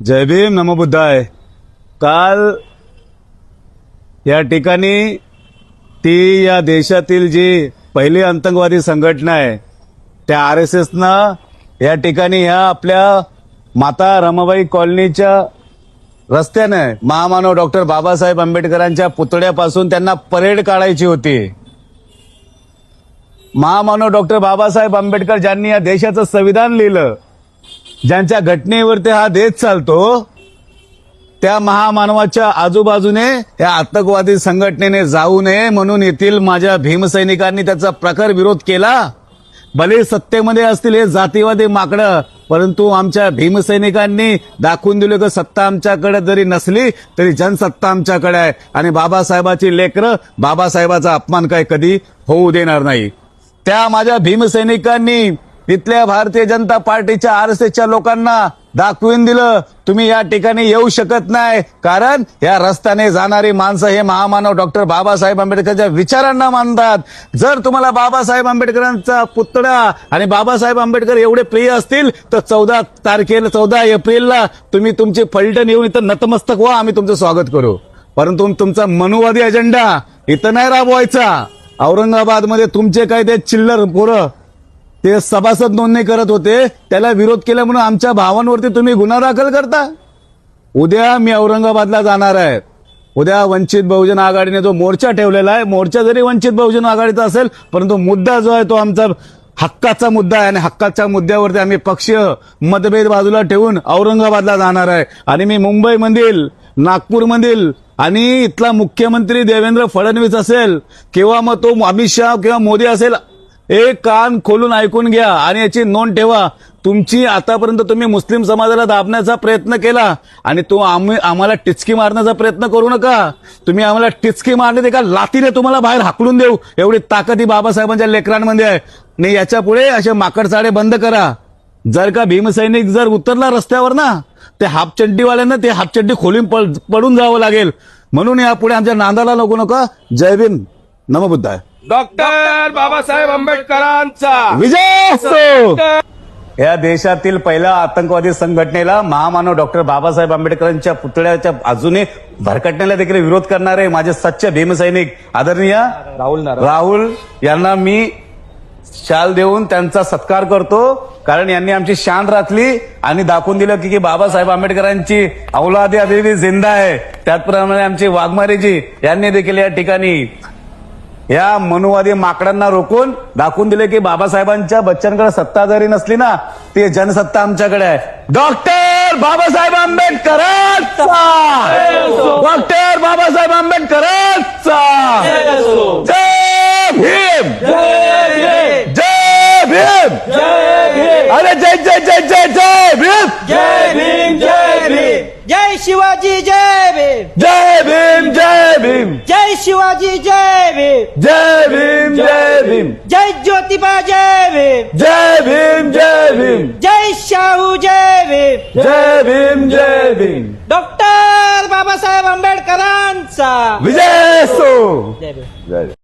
जय भीम नमो बुद्धाय. काल या ठिकाणी ती या देशातील जी पहिली आतंकवादी संघटना आहे त्या आर एस एसनं या ठिकाणी ह्या आपल्या माता रमाबाई कॉलनीच्या रस्त्याने महामानव डॉक्टर बाबासाहेब आंबेडकरांच्या पुतळ्यापासून त्यांना परेड काढायची होती. महामानव डॉक्टर बाबासाहेब आंबेडकर ज्यांनी या देशाचं संविधान लिहिलं ज्यांच्या घटनेवरती हा देश चालतो त्या महामानवाच्या आजूबाजूने या आतंकवादी संघटनेने जाऊ नये म्हणून येथील माझ्या भीमसैनिकांनी त्याचा प्रखर विरोध केला. भले सत्तेमध्ये असतील हे जातीवादी माकडं परंतु आमच्या भीमसैनिकांनी दाखवून दिलं की सत्ता आमच्याकडे जरी नसली तरी जनसत्ता आमच्याकडे आहे. आणि बाबासाहेबाची लेकरं बाबासाहेबाचा अपमान काय कधी होऊ देणार नाही. त्या माझ्या भीमसैनिकांनी तिथल्या भारतीय जनता पार्टीच्या आर एस एसच्या लोकांना दाखवून दिलं. तुम्ही या ठिकाणी येऊ शकत नाही. कारण या रस्त्याने जाणारी माणसं हे महामानव डॉक्टर बाबासाहेब आंबेडकरच्या विचारांना मानतात. जर तुम्हाला बाबासाहेब आंबेडकरांचा पुतळा आणि बाबासाहेब आंबेडकर एवढे प्रिय असतील तर चौदा तारखेला चौदा एप्रिलला तुम्ही तुमची फलटण येऊन इथं नतमस्तक व्हा. आम्ही तुमचं स्वागत करू. परंतु तुमचा मनुवादी अजेंडा इथं नाही राबवायचा. औरंगाबादमध्ये तुमचे काय ते चिल्लर पोरं ते सभासद नोंदणी करत होते त्याला विरोध केला म्हणून आमच्या भावांवरती तुम्ही गुन्हा दाखल करता? उद्या मी औरंगाबादला जाणार आहे. उद्या वंचित बहुजन आघाडीने जो मोर्चा ठेवलेला आहे मोर्चा जरी वंचित बहुजन आघाडीचा असेल परंतु मुद्दा जो आहे तो आमचा हक्काचा मुद्दा आहे आणि हक्काच्या मुद्द्यावरती आम्ही पक्ष मतभेद बाजूला ठेवून औरंगाबादला जाणार आहे. आणि मी मुंबईमधील नागपूरमधील आणि इथला मुख्यमंत्री देवेंद्र फडणवीस असेल किंवा मग तो अमित शहा किंवा मोदी असेल एक कान खोलून ऐकून घ्या आणि याची नोंद ठेवा. तुमची आतापर्यंत तुम्ही मुस्लिम समाजाला दाबण्याचा प्रयत्न केला आणि तो आम्ही आम्हाला टिचकी मारण्याचा प्रयत्न करू नका. तुम्ही आम्हाला टिचकी मारली ते का लातीने तुम्हाला बाहेर हाकलून देऊ. एवढी ताकद ही बाबासाहेबांच्या लेकरांमध्ये आहे. आणि याच्यापुढे असे माकडसाडे बंद करा. जर का भीमसैनिक जर उतरला रस्त्यावर ना ते हाफचड्डीवाल्यांना ते हाफचड्डी खोलून पड- पडून जावं लागेल. म्हणून यापुढे आमच्या नांदाला लागू नका. जय भीम. नमबुद्धाय डॉक्टर बाबासाहेब आंबेडकरांचा. विजय असो या देशातील पहिल्या आतंकवादी संघटनेला महामानव डॉक्टर बाबासाहेब आंबेडकरांच्या पुतळ्याच्या बाजूने भरकटण्याला देखील विरोध करणारे माझे सच्चे भीमसैनिक आदरणीय राहुल राहुल यांना मी शाल देऊन त्यांचा सत्कार करतो कारण यांनी आमची शान राखली आणि दाखवून दिलं की की बाबासाहेब आंबेडकरांची औलादी अभिवी जिंदा आहे. त्याचप्रमाणे आमची वाघमारीजी यांनी देखील या ठिकाणी या मनुवादी माकडांना रोखून दाखवून दिले की बाबासाहेबांच्या बच्चांकडे सत्ता जरी नसली ना ती जनसत्ता आमच्याकडे आहे. डॉक्टर बाबासाहेब आंबेडकरांचा! डॉक्टर बाबासाहेब शिवाजी जय भीम जय भीम जय भीम जय शिवाजी जय भीम जय भीम जय भीम जय ज्योतिबा जय भीम जय भीम जय भीम जय शाहू जय भीम जय भीम जय भीम डॉक्टर बाबासाहेब आंबेडकरांचा विजय असो जय भीम जय